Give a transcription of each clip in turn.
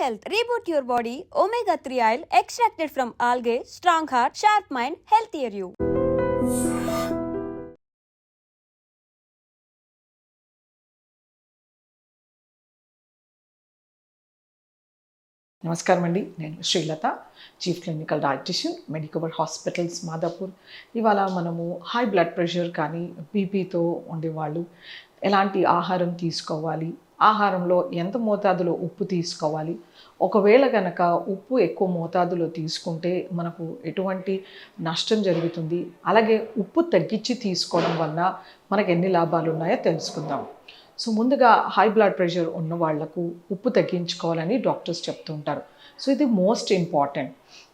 Health reboot your body omega three oil extracted from algae strong heart sharp mind healthier you నమస్కారం అండి. నేను Srilatha chief clinical dietician Medicover hospitals Madhapur ఇవాళ మనము high blood pressure కానీ బీపీతో ఉండేవాళ్ళు. ఎలాంటి ఆహారం తీసుకోవాలి? ఆహారంలో ఎంత మోతాదులో ఉప్పు తీసుకోవాలి? ఒకవేళ కనుక ఉప్పు ఎక్కువ మోతాదులో తీసుకుంటే మనకు ఎటువంటి నష్టం జరుగుతుంది? అలాగే ఉప్పు తగ్గించి తీసుకోవడం వల్ల మనకు ఎన్ని లాభాలు ఉన్నాయో తెలుసుకుందాం. సో ముందుగా హై బ్లడ్ ప్రెషర్ ఉన్న వాళ్ళకు ఉప్పు తగ్గించుకోవాలని డాక్టర్స్ చెప్తుంటారు సో ఇది మోస్ట్ ఇంపార్టెంట్.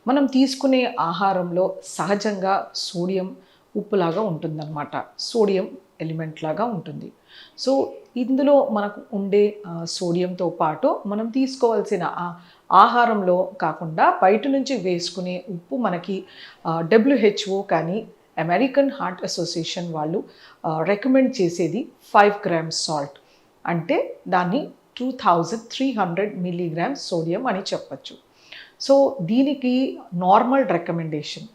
మనం తీసుకునే ఆహారంలో సహజంగా సోడియం ఉప్పులాగా ఉంటుందన్నమాట. సోడియం ఎలిమెంట్ లాగా ఉంటుంది. సో ఇందులో మనకు ఉండే సోడియంతో పాటు మనం తీసుకోవాల్సిన ఆహారంలో కాకుండా బయట నుంచి వేసుకునే ఉప్పు మనకి డబ్ల్యూహెచ్ఓ కానీ అమెరికన్ హార్ట్ అసోసియేషన్ వాళ్ళు రికమెండ్ చేసేది ఫైవ్ గ్రామ్స్ సాల్ట్ అంటే దాన్ని two thousand three hundred milligrams sodium అని చెప్పచ్చు. సో దీనికి నార్మల్ రికమెండేషన్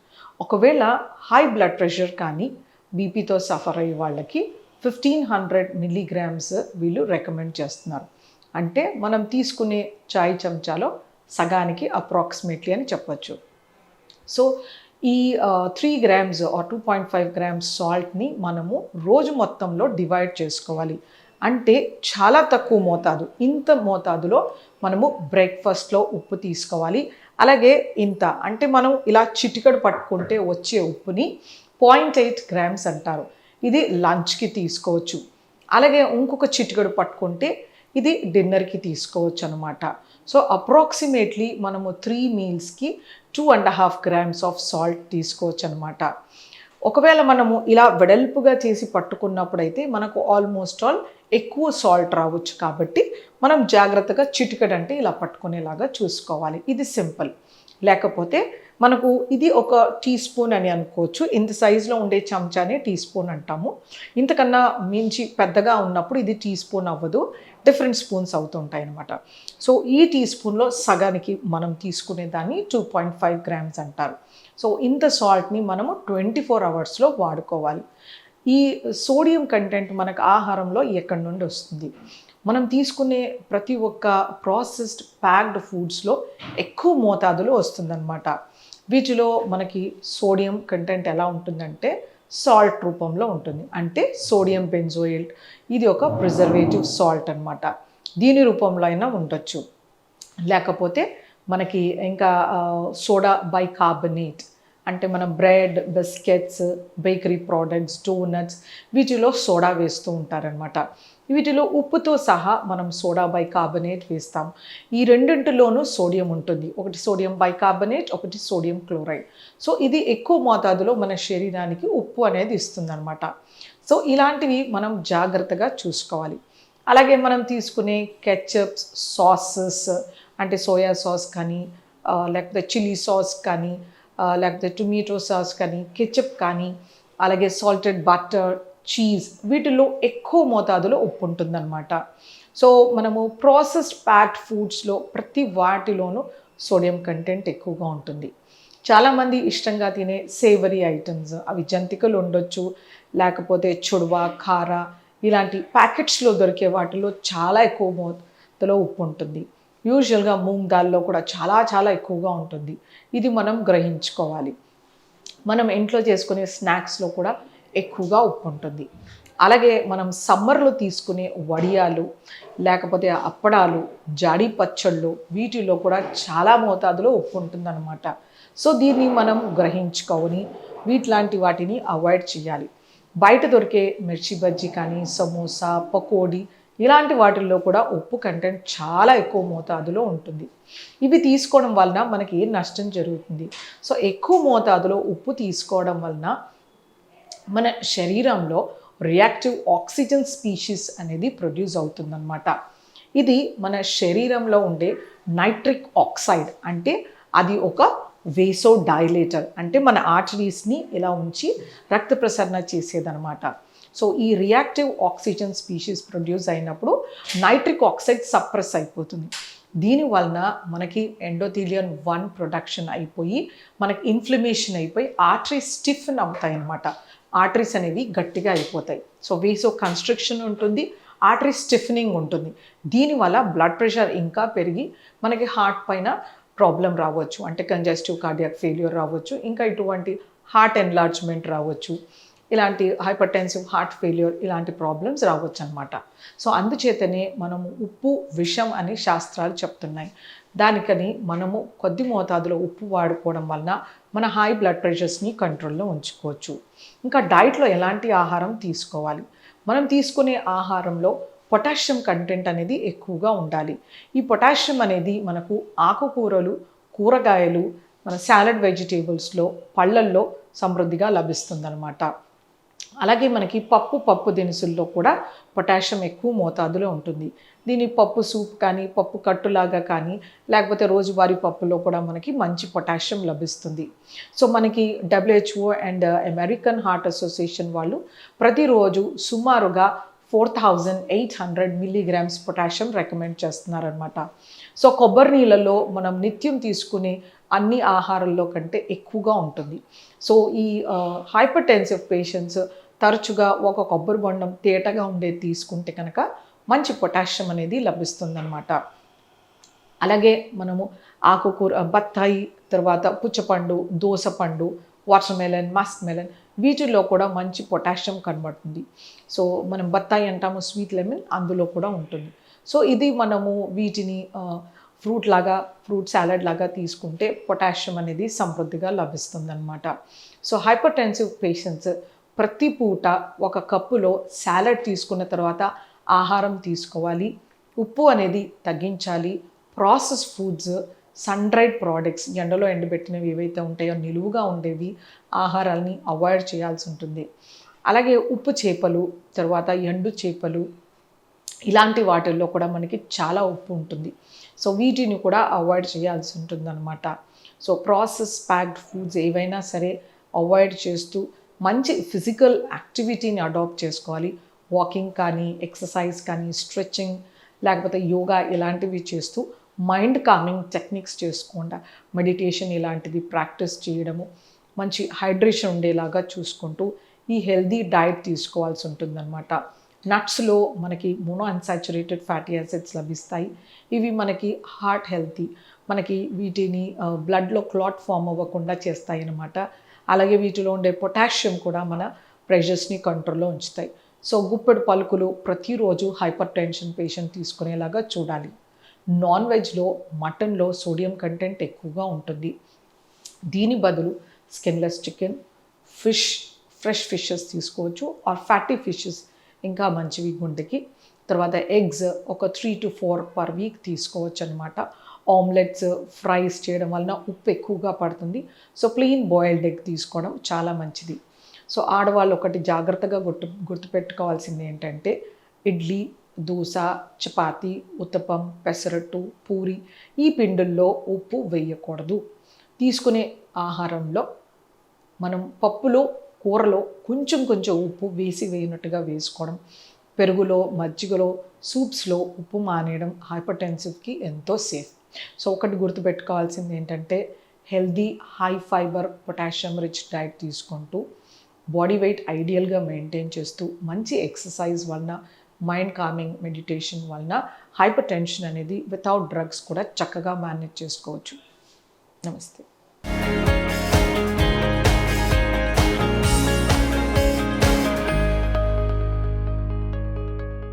ఒకవేళ హై బ్లడ్ ప్రెషర్ కానీ బీపీతో సఫర్ అయ్యే వాళ్ళకి ఫిఫ్టీన్ హండ్రెడ్ మిల్లీగ్రామ్స్ వీళ్ళు రికమెండ్ చేస్తున్నారు. అంటే మనం తీసుకునే చాయ్ చెంచాలో సగానికి అప్రాక్సిమేట్లీ అని చెప్పచ్చు. సో ఈ three grams or two point five grams సాల్ట్ని మనము రోజు మొత్తంలో డివైడ్ చేసుకోవాలి. అంటే చాలా తక్కువ మోతాదు. ఇంత మోతాదులో మనము బ్రేక్ఫాస్ట్లో ఉప్పు తీసుకోవాలి. అలాగే ఇంత. అంటే మనం ఇలా చిటికడు పట్టుకుంటే వచ్చే ఉప్పుని పాయింట్ ఎయిట్ గ్రామ్స్ అంటారు. ఇది లంచ్కి తీసుకోవచ్చు. అలాగే ఇంకొక చిటికడు పట్టుకుంటే ఇది డిన్నర్కి తీసుకోవచ్చు అనమాట సో అప్రాక్సిమేట్లీ మనము three మీల్స్కి two and half grams of salt తీసుకోవచ్చు అనమాట ఒకవేళ మనము ఇలా వెడల్పుగా చేసి పట్టుకున్నప్పుడైతే మనకు ఆల్మోస్ట్ ఆల్ ఎక్కువ సాల్ట్ రావచ్చు కాబట్టి మనం జాగ్రత్తగా చిటికడంటే ఇలా పట్టుకునేలాగా చూసుకోవాలి. ఇది సింపుల్. లేకపోతే మనకు ఇది ఒక టీ స్పూన్ అని అనుకోవచ్చు. ఇంత సైజులో ఉండే చెంచానే టీ స్పూన్ అంటాము. ఇంతకన్నా మించి పెద్దగా ఉన్నప్పుడు ఇది టీ స్పూన్ అవ్వదు. డిఫరెంట్ స్పూన్స్ అవుతుంటాయి అనమాట సో ఈ టీ స్పూన్లో సగానికి మనం తీసుకునే దాన్ని టూ పాయింట్ ఫైవ్ గ్రామ్స్ అంటారు. సో ఇంత సాల్ట్ని మనము ట్వంటీ ఫోర్ అవర్స్లో వాడుకోవాలి. ఈ సోడియం కంటెంట్ మనకు ఆహారంలో ఎక్కడి నుండి వస్తుంది? మనం తీసుకునే ప్రతి ఒక్క ప్రాసెస్డ్ ప్యాక్డ్ ఫుడ్స్లో ఎక్కువ మోతాదులో వస్తుందన్నమాట. వీటిలో మనకి సోడియం కంటెంట్ ఎలా ఉంటుందంటే సాల్ట్ రూపంలో ఉంటుంది. అంటే సోడియం బెంజోయిల్ట్ ఇది ఒక ప్రిజర్వేటివ్ సాల్ట్ అన్నమాట. దీని రూపంలో అయినా ఉండొచ్చు. లేకపోతే మనకి ఇంకా సోడా బైకార్బనేట్ అంటే మనం bread biscuits bakery products donuts వీటిలో సోడా వేస్తూ ఉంటారనమాట వీటిలో ఉప్పుతో సహా మనం సోడా బైకార్బనేట్ వేస్తాం. ఈ రెండింటిలోనూ సోడియం ఉంటుంది. ఒకటి సోడియం బైకార్బనేట్ ఒకటి సోడియం క్లోరైడ్ సో ఇది ఎక్కువ మోతాదులో మన శరీరానికి ఉప్పు అనేది ఇస్తుందన్నమాట. సో ఇలాంటివి మనం జాగ్రత్తగా చూసుకోవాలి. అలాగే మనం తీసుకునే కెచప్స్ సాసెస్ అంటే సోయా సాస్ కానీ లేకపోతే చిల్లీ సాస్ కానీ లేకపోతే టొమాటో సాస్ కానీ కెచప్ కానీ అలాగే సాల్టెడ్ బటర్ చీజ్ వీటిలో ఎక్కువ మోతాదులో ఉప్పు ఉంటుందన్నమాట. సో మనము ప్రాసెస్డ్ ప్యాక్డ్ ఫుడ్స్లో ప్రతి వాటిలోనూ సోడియం కంటెంట్ ఎక్కువగా ఉంటుంది. చాలామంది ఇష్టంగా తినే సేవరీ ఐటమ్స్ అవి జంతికలు ఉండొచ్చు లేకపోతే చుడవ కార ఇలాంటి ప్యాకెట్స్లో దొరికే వాటిలో చాలా ఎక్కువ మోతాదులో ఉప్పు ఉంటుంది. యూజువల్గా మూంగ్ దాల్లో కూడా చాలా చాలా ఎక్కువగా ఉంటుంది. ఇది మనం గ్రహించుకోవాలి. మనం ఇంట్లో చేసుకునే స్నాక్స్లో కూడా ఎక్కువగా ఉప్పు ఉంటుంది. అలాగే మనం సమ్మర్లో తీసుకునే వడియాలు లేకపోతే అప్పడాలు జాడి పచ్చళ్ళు వీటిలో కూడా చాలా మోతాదులో ఉప్పు ఉంటుందన్నమాట. సో దీన్ని మనం గ్రహించుకొని వీటిలాంటి వాటిని అవాయిడ్ చేయాలి. బయట దొరికే మిర్చి బజ్జీ కానీ సమోసా పకోడీ ఇలాంటి వాటిల్లో కూడా ఉప్పు కంటెంట్ చాలా ఎక్కువ మోతాదులో ఉంటుంది. ఇవి తీసుకోవడం వలన మనకి ఏ నష్టం జరుగుతుంది? సో ఎక్కువ మోతాదులో ఉప్పు తీసుకోవడం వలన మన శరీరంలో రియాక్టివ్ ఆక్సిజన్ స్పీషీస్ అనేది ప్రొడ్యూస్ అవుతుందన్నమాట. ఇది మన శరీరంలో ఉండే నైట్రిక్ ఆక్సైడ్ అంటే అది ఒక వేసో డైలేటర్ అంటే మన ఆర్టరీస్ని ఇలా ఉంచి రక్త ప్రసరణ చేసేదనమాట సో ఈ రియాక్టివ్ ఆక్సిజన్ స్పీషీస్ ప్రొడ్యూస్ అయినప్పుడు నైట్రిక్ ఆక్సైడ్ సప్రెస్ అయిపోతుంది. దీని వలన మనకి ఎండోథీలియన్ వన్ ప్రొడక్షన్ అయిపోయి మనకి ఇన్ఫ్లమేషన్ అయిపోయి ఆర్టరీస్ స్టిఫ్న్ అవుతాయి అన్నమాట ఆర్టరీస్ అనేవి గట్టిగా అయిపోతాయి. సో వేసో కన్స్ట్రక్షన్ ఉంటుంది ఆర్టరీ స్టిఫనింగ్ ఉంటుంది. దీనివల్ల బ్లడ్ ప్రెషర్ ఇంకా పెరిగి మనకి హార్ట్ పైన ప్రాబ్లం రావచ్చు. అంటే కంజెస్టివ్ కార్డియాక్ ఫెయిల్యూర్ రావచ్చు. ఇంకా ఇటువంటి హార్ట్ ఎన్లార్జ్మెంట్ రావచ్చు. ఇలాంటి హైపర్టెన్సివ్ హార్ట్ ఫెయిల్యూర్ ఇలాంటి ప్రాబ్లమ్స్ రావచ్చు అనమాట సో అందుచేతనే మనము ఉప్పు విషం అని శాస్త్రాలు చెప్తున్నాయి. దానికని మనము కొద్ది మోతాదులో ఉప్పు వాడుకోవడం వలన మన హై బ్లడ్ ప్రెషర్స్ని కంట్రోల్లో ఉంచుకోవచ్చు. ఇంకా డైట్లో ఎలాంటి ఆహారం తీసుకోవాలి? మనం తీసుకునే ఆహారంలో పొటాషియం కంటెంట్ అనేది ఎక్కువగా ఉండాలి. ఈ పొటాషియం అనేది మనకు ఆకుకూరలు కూరగాయలు మన సాలడ్ వెజిటేబుల్స్లో పళ్ళల్లో సమృద్ధిగా లభిస్తుందన్నమాట. అలాగే మనకి పప్పు పప్పు దినుసుల్లో కూడా పొటాషియం ఎక్కువ మోతాదులో ఉంటుంది. దీని పప్పు సూప్ కానీ పప్పు కట్టులాగా కానీ లేకపోతే రోజువారీ పప్పులో కూడా మనకి మంచి పొటాషియం లభిస్తుంది. సో మనకి WHO and American heart association వాళ్ళు ప్రతిరోజు సుమారుగా four thousand eight hundred milligrams potassium recommend చేస్తున్నారనమాట సో కొబ్బరి నీళ్ళలో మనం నిత్యం తీసుకునే అన్ని ఆహారాల్లో కంటే ఎక్కువగా ఉంటుంది. సో ఈ హైపర్ టెన్సివ్ పేషెంట్స్ తరచుగా ఒక కొబ్బరి బొండం తేటగా ఉండేది తీసుకుంటే కనుక మంచి పొటాషియం అనేది లభిస్తుందన్నమాట. అలాగే మనము ఆకుకూర బత్తాయి తర్వాత పుచ్చపండు దోసపండు వాటర్ మెలన్ మస్క్ మెలన్ వీటిల్లో కూడా మంచి పొటాషియం కనబడుతుంది. సో మనం బత్తాయి అంటాము స్వీట్ లెమన్ అందులో కూడా ఉంటుంది. సో ఇది మనము వీటిని ఫ్రూట్ లాగా ఫ్రూట్ సాలడ్ లాగా తీసుకుంటే పొటాషియం అనేది సమృద్ధిగా లభిస్తుందన్నమాట. సో హైపర్ టెన్సివ్ పేషెంట్స్ ప్రతి పూట ఒక కప్పులో సాలడ్ తీసుకున్న తర్వాత ఆహారం తీసుకోవాలి. ఉప్పు అనేది తగ్గించాలి. Process foods sun dried products ఎండలో ఎండబెట్టినవి ఏవైతే ఉంటాయో నిలువుగా ఉండేవి ఆహారాలని అవాయిడ్ చేయాల్సి ఉంటుంది. అలాగే ఉప్పు చేపలు తర్వాత ఎండు చేపలు ఇలాంటి వాటిల్లో కూడా మనకి చాలా ఉప్పు ఉంటుంది. సో వీటిని కూడా అవాయిడ్ చేయాల్సి ఉంటుందన్నమాట. సో ప్రాసెస్ ప్యాక్డ్ ఫుడ్స్ ఏవైనా సరే అవాయిడ్ చేస్తూ మంచి ఫిజికల్ యాక్టివిటీని అడాప్ట్ చేసుకోవాలి. వాకింగ్ కానీ ఎక్సర్సైజ్ కానీ స్ట్రెచ్చింగ్ లేకపోతే యోగా ఇలాంటివి చేస్తూ మైండ్ కామింగ్ టెక్నిక్స్ చేసుకుండా. మెడిటేషన్ ఇలాంటిది ప్రాక్టీస్ చేయడము మంచి హైడ్రేషన్ ఉండేలాగా చూసుకుంటూ ఈ హెల్దీ డైట్ తీసుకోవాల్సి ఉంటుందన్నమాట. నట్స్లో మనకి మోనో అన్సాచురేటెడ్ ఫ్యాటీ యాసిడ్స్ లభిస్తాయి. ఇవి మనకి హార్ట్ హెల్తీ మనకి వీటిని బ్లడ్లో క్లాట్ ఫామ్ అవ్వకుండా చేస్తాయి అన్నమాట అలాగే వీటిలో ఉండే పొటాషియం కూడా మన ప్రెషర్స్ని కంట్రోల్లో ఉంచుతాయి. సో గుప్పెడు పలుకులు ప్రతిరోజు హైపర్ టెన్షన్ పేషెంట్ తీసుకునేలాగా చూడాలి. నాన్ వెజ్లో మటన్లో సోడియం కంటెంట్ ఎక్కువగా ఉంటుంది. దీని బదులు skinless chicken fish fresh fishes తీసుకోవచ్చు. ఆర్ ఫ్యాటీ ఫిషెస్ ఇంకా మంచివి గుండెకి. తర్వాత ఎగ్స్ ఒక three to four per week తీసుకోవచ్చు అనమాట ఆమ్లెట్స్ ఫ్రైస్ చేయడం వలన ఉప్పు ఎక్కువగా పడుతుంది. సో ప్లెయిన్ బాయిల్డ్ ఎగ్ తీసుకోవడం చాలా మంచిది. సో ఆడవాళ్ళు ఒకటి జాగ్రత్తగా గుర్తు గుర్తుపెట్టుకోవాల్సింది ఏంటంటే ఇడ్లీ దోశ చపాతి ఉత్తపం పెసరట్టు పూరి ఈ పిండుల్లో ఉప్పు వేయకూడదు. తీసుకునే ఆహారంలో మనం పప్పులో కూరలో కొంచెం కొంచెం ఉప్పు వేసి వేయనట్టుగా వేసుకోవడం పెరుగులో మజ్జిగలో సూప్స్లో ఉప్పు మానేయడం హైపర్ టెన్సివ్కి ఎంతో సేఫ్. సో ఒకటి గుర్తుపెట్టుకోవాల్సింది ఏంటంటే healthy high fibre potassium rich diet తీసుకుంటూ బాడీ వెయిట్ ఐడియల్గా మెయింటైన్ చేస్తూ మంచి ఎక్సర్సైజ్ వలన మైండ్ కామింగ్ మెడిటేషన్ వలన హైపర్ టెన్షన్ అనేది వితౌట్ డ్రగ్స్ కూడా చక్కగా మేనేజ్ చేసుకోవచ్చు. నమస్తే.